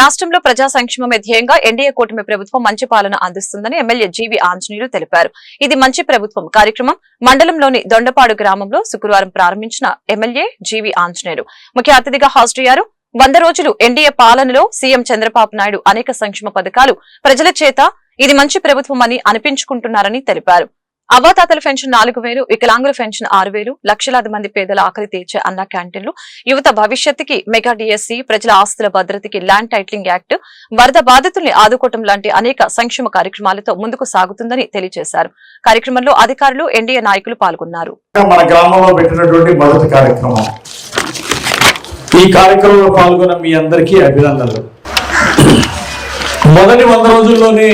రాష్ట్రంలో ప్రజా సంక్షేమమే ధ్యేయంగా ఎన్డీఏ కూటమి ప్రభుత్వం మంచి పాలన అందిస్తుందని ఎమ్మెల్యే జీవి ఆంజనేయులు తెలిపారు. ఇది మంచి ప్రభుత్వం కార్యక్రమం. మండలంలోని దొండపాడు గ్రామంలో శుక్రవారం ప్రారంభించిన ఎమ్మెల్యే జీవి ఆంజనేయులు. ముఖ్య అతిథిగా హాజరయ్యారు. వంద రోజులు ఎన్డీఏ పాలనలో సీఎం చంద్రబాబు నాయుడు అనేక సంక్షేమ పథకాలు ప్రజల చేత ఇది మంచి ప్రభుత్వం అని అనిపించుకుంటున్నారని తెలిపారు. అవ్వాతాతల పెన్షన్ నాలుగు వేలు వికలాంగుల పెన్షన్ ఆరు వేలు లక్షలాది మంది పేదల ఆకలి తీర్చే అన్న క్యాంటీన్లు యువత భవిష్యత్తుకి మెగా డిఎస్సి ప్రజల ఆస్తుల భద్రతకి ల్యాండ్ టైటిలింగ్ యాక్ట్ వరద బాధితుల్ని ఆదుకోవటం లాంటి అనేక సంక్షేమ కార్యక్రమాలతో ముందుకు సాగుతుందని తెలియజేశారు. కార్యక్రమంలో అధికారులు ఎన్డీఏ నాయకులు పాల్గొన్నారు. మన గ్రామంలో పెట్టినటువంటి మొదటి కార్యక్రమం. ఈ కార్యక్రమంలో పాల్గొన్న మీ అందరికీ అభినందనలు. మొదటి వంద రోజుల్లోనే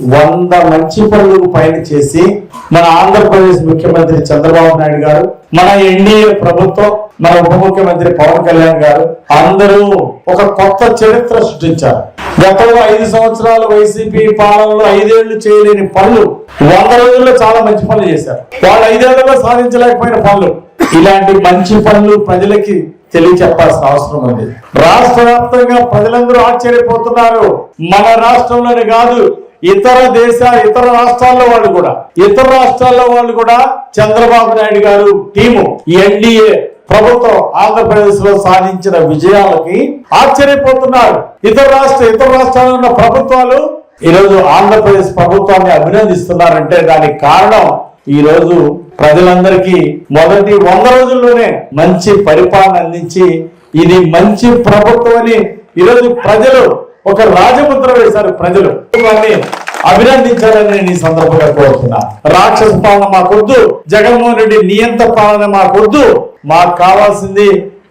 వంద మంచి పనులకు పైన చేసి మన ఆంధ్రప్రదేశ్ ముఖ్యమంత్రి చంద్రబాబు నాయుడు గారు మన ఎన్డీఏ ప్రభుత్వం మన ఉప ముఖ్యమంత్రి పవన్ కళ్యాణ్ గారు అందరూ ఒక కొత్త చరిత్ర సృష్టించారు. గతంలో ఐదు సంవత్సరాలు వైసీపీ పాలనలో ఐదేళ్ళు చేయలేని పనులు వంద రోజుల్లో చాలా మంచి పనులు చేశారు. వాళ్ళు ఐదేళ్ళలో సాధించలేకపోయిన పనులు. ఇలాంటి మంచి పనులు ప్రజలకి తెలియచెప్పాల్సిన అవసరం ఉంది. రాష్ట్ర వ్యాప్తంగా ప్రజలందరూ ఆశ్చర్యపోతున్నారు. మన రాష్ట్రంలోనే కాదు ఇతర దేశ ఇతర రాష్ట్రాల్లో వాళ్ళు కూడా ఇతర రాష్ట్రాల్లో వాళ్ళు కూడా చంద్రబాబు నాయుడు గారు టీము ఎన్డీఏ ప్రభుత్వం ఆంధ్రప్రదేశ్లో సాధించిన విజయాలకి ఆశ్చర్యపోతున్నారు. ఇతర రాష్ట్ర ఇతర రాష్ట్రాల్లో ఉన్న ప్రభుత్వాలు ఈరోజు ఆంధ్రప్రదేశ్ ప్రభుత్వాన్ని అభినందిస్తున్నారంటే దానికి కారణం ఈ రోజు ప్రజలందరికీ మొదటి వంద రోజుల్లోనే మంచి పరిపాలన అందించి ఇది మంచి ప్రభుత్వం అని ఈరోజు ప్రజలు ఒక రాజముద్ర వేశారు ప్రజలు. వారిని అభినందించాలని నేను ఈ సందర్భంగా కోరుతున్నా. రాక్షస పాలన మాకొద్దు జగన్మోహన్ రెడ్డి నియంత పాలన మాకొద్దు. మాకు కావాల్సింది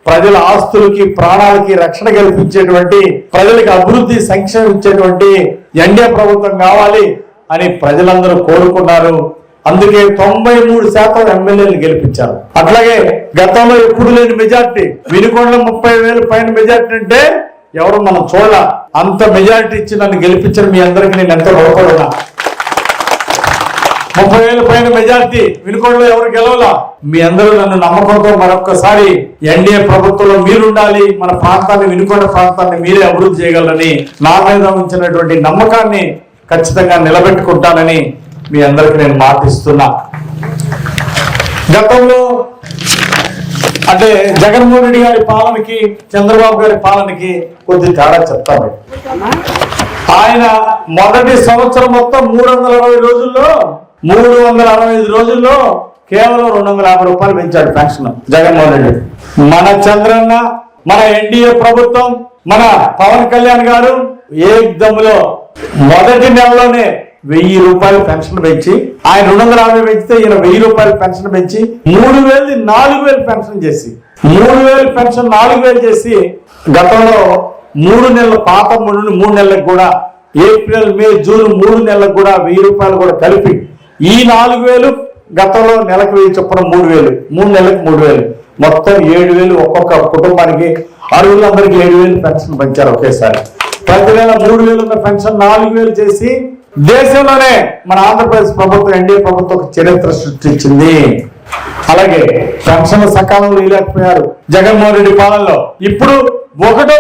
ప్రజల ఆస్తులకి ప్రాణాలకి రక్షణ కల్పించేటువంటి ప్రజలకు అభివృద్ధి సంక్షేమం ఇచ్చేటువంటి ఎన్డీఏ ప్రభుత్వం కావాలి అని ప్రజలందరూ కోరుకున్నారు. అందుకే తొంభై మూడు శాతం ఎమ్మెల్యేలు గెలిపించారు. అట్లాగే గతంలో ఎప్పుడు లేని మెజార్టీ వినుకొండలో ముప్పై వేలు పైన మెజార్టీ అంటే ఎవరు మనం చూడాల? అంత మెజారిటీ ఇచ్చి నన్ను గెలిపించిన మీ అందరికి నేను ఎంతో రుణపడున్నా ముప్పై వేల పైన మెజార్టీ వినుకోడలో ఎవరు గెలవలా? మీ అందరూ నన్ను నమ్మకంతో మరొక్కసారి ఎన్డీఏ ప్రభుత్వంలో మీరుండాలి మన ప్రాంతాన్ని వినుకొండ ప్రాంతాన్ని మీరే అభివృద్ధి చేయగలరని నా మీద ఉంచినటువంటి నమ్మకాన్ని ఖచ్చితంగా నిలబెట్టుకుంటానని మీ అందరికి నేను మాటిస్తున్నా. గతంలో అంటే జగన్మోహన్ రెడ్డి గారి పాలనకి చంద్రబాబు గారి పాలనకి కొద్ది తేడా చెప్తాను. ఆయన మొదటి సంవత్సరం మొత్తం మూడు వందల అరవై రోజుల్లో మూడు వందల అరవై ఐదు రోజుల్లో కేవలం రెండు వందల యాభై రూపాయలు పెంచాడు పెన్షన్ జగన్మోహన్ రెడ్డి. మన చంద్రన్న మన ఎన్డీఏ ప్రభుత్వం మన పవన్ కళ్యాణ్ గారు ఏకదమ్ములో మొదటి నెలలోనే వెయ్యి రూపాయలు పెన్షన్ పెంచి ఆయన రెండు వందల యాభై పెంచితే ఈయన వెయ్యి రూపాయలు పెన్షన్ పెంచి మూడు వేలు నాలుగు వేలు పెన్షన్ చేసి మూడు వేలు పెన్షన్ నాలుగు వేలు చేసి గతంలో మూడు నెలల పాత నుండి మూడు నెలలకు కూడా ఏప్రిల్ మే జూన్ మూడు నెలలకు కూడా వెయ్యి రూపాయలు కూడా కలిపి ఈ నాలుగు వేలు గతంలో నెలకు వెయ్యి చొప్పున మూడు వేలు మూడు నెలలకు మూడు వేలు. మొత్తం ఏడు వేలు ఒక్కొక్క కుటుంబానికి అరువులందరికీ ఏడు వేలు పెన్షన్ పెంచారు ఒకేసారి. ప్రతి వేల మూడు వేలు ఉన్న పెన్షన్ నాలుగు వేలు చేసి దేశంలోనే మన ఆంధ్రప్రదేశ్ ప్రభుత్వం ఎన్డీఏ ప్రభుత్వం ఒక చరిత్ర సృష్టించింది. అలాగే పెన్షన్లు సకాలంలో ఇవ్వలేకపోయారు జగన్మోహన్ రెడ్డి పాలనలో ఇప్పుడు ఒకటో